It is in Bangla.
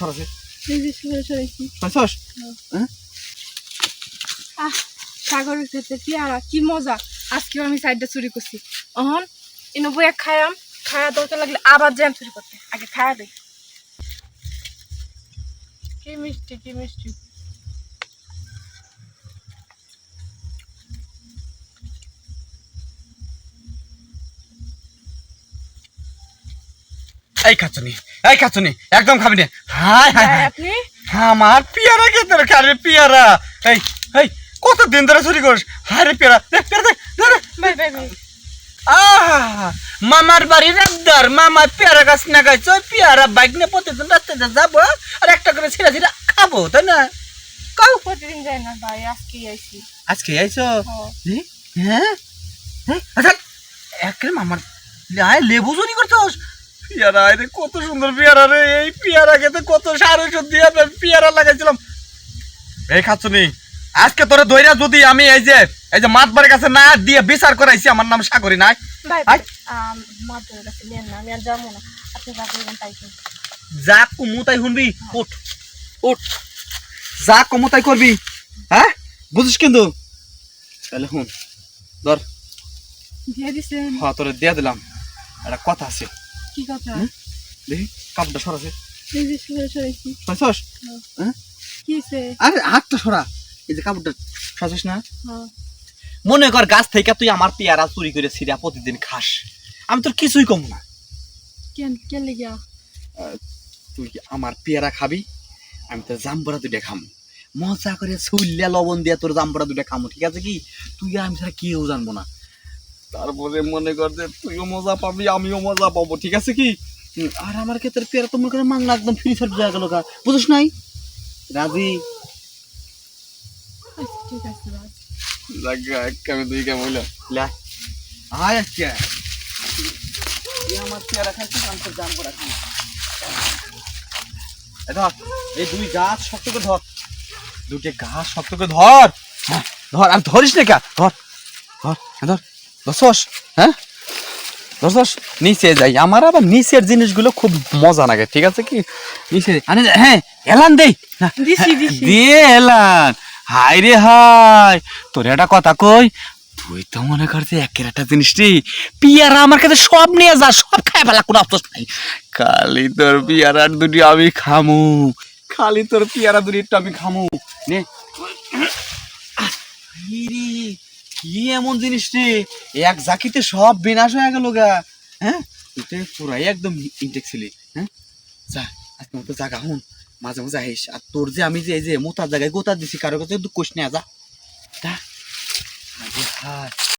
সরাসরি এই যে সরাসরি সাগরের ক্ষেত্রে পেয়ারা কি মজা। আজকে আমি সাইডটা চুরি করছি। অহন এনে বইয়া খায়াম খায়া দরকার লাগলে আবার জ্যাম চুরি করতে। আগে খায়া দেই কি মিষ্টি কি মিষ্টি। এই খাচ্ছনি এই খাচ্ছনি একদম খাবি না। হাই হাই আপনি? আমার পিয়ারা কে তোর খারে পিয়ারা? এই এই কত দিন ধরে চুরি করিস? হারে পিয়ারা দেখ পিয়ারা দেখ। ভাই ভাই ভাই। মামার বাড়ির একদার মামা পেয়ারা গাছ না গাছ পেয়ারা বাইক নিয়ে প্রতিদিন রাস্তাতে যাব আর একটা করে ছিঁড়া ছিঁড়া খাব তাই না? কাউ প্রতিদিন যাই না ভাই আজকে আইছি। আজকে আইছো? হ্যাঁ। হ্যাঁ? আচ্ছা একে মামার আয় লেবু চুরি করছোস? পেয়ারা রে কত সুন্দর পেয়ারা রে এই পেয়ারা খেতে কত সার ওষুধ দিয়ে পেয়ারা লাগাইছিলাম। এই খাচ্ছনি আজকে তোরে দইরা যদি আমি এই যে এই যে মাতবারের কাছে না দিয়ে বিচার করাইছি আমার নাম সাগরি নাই। না না। যা কমু তাই শুনবি। উঠ উঠ। যা কমু তাই করবি। হ্যাঁ? বুঝিস কিন্তু? তাহলে শুন ধর। দিয়ে দিছেন। হ্যাঁ তোরে দিয়ে দিলাম। একটা কথা আছে। কি কথা? দেখি কাপড়টা সরাছে এই যে সরে সরেছি সরাইছস কি হইছে? আরে হাতটা সরা। এই যে কাপড়টা সরাছিস না। হ্যাঁ। মনে কর গাছ থেকে তুই আমার পেয়ারা চুরি করে ছিঁড়া প্রতিদিন খাস। আমি তোর কিছুই কম না। কেন কেন লেগিয়া? তুই কি আমার পেয়ারা খাবি? আমি তোর জাম্বরা দুটা খামো। মজা করে ছুল্লা লবণ দিয়ে তোর জাম্বরা দুটা খামো ঠিক আছে কি? তুই আমি ছাড়া কেউ জানব না। তারপরে মনে কর যে তুইও মজা পাবি আমিও মজা পাবো ঠিক আছে কি? আর আমার ক্ষেত্রে পেয়ারা তো মনে করে মাংলা একদম ফ্রি সার্ভ হয়ে গেল বুঝিস নাই? রাজি? ঠিক আছে লাগা দুই লা। আয় আজকে। আমার পেয়ারা আমি ধর এই দুই গাছ শক্ত করে ধর। দুটো গাছ শক্ত করে ধর। ধর আর ধরিস না কা ধর ধর ধর। ধরছস হ্যাঁ? ধরছস নিচে যাই। আমার আবার নিচের জিনিসগুলো খুব মজা লাগে ঠিক আছে কি? নিচে আনে হ্যাঁ এলান দেই। দিছি। দিয়ে এলান। হাই রে হাই তোর একটা কথা কই? তুই তো মনে করছে একের একটা জিনিস রে পিয়ারা আমার কাছে সব নিয়ে যা সব খাই ফেলা কোনো আফসোস নাই। খালি তোর পিয়ারার দুটি আমি খামু। খালি তোর পিয়ারা দুটি একটু আমি খামু। নে। কি এমন জিনিস রে? এক জাকিতে সব বিনাশ হয়ে গেল গা। হ্যাঁ? তুই পুরাই একদম ইনটেক ছিলি হ্যাঁ? যা আজ মতো জাগা হুন। মাঝে মাঝে আহিস। আর তোর যে আমি যে এই যে মোতার জায়গায় গোতা দিছি কারও কাছে একটু কোষ নিয়ে যা। যা। হায়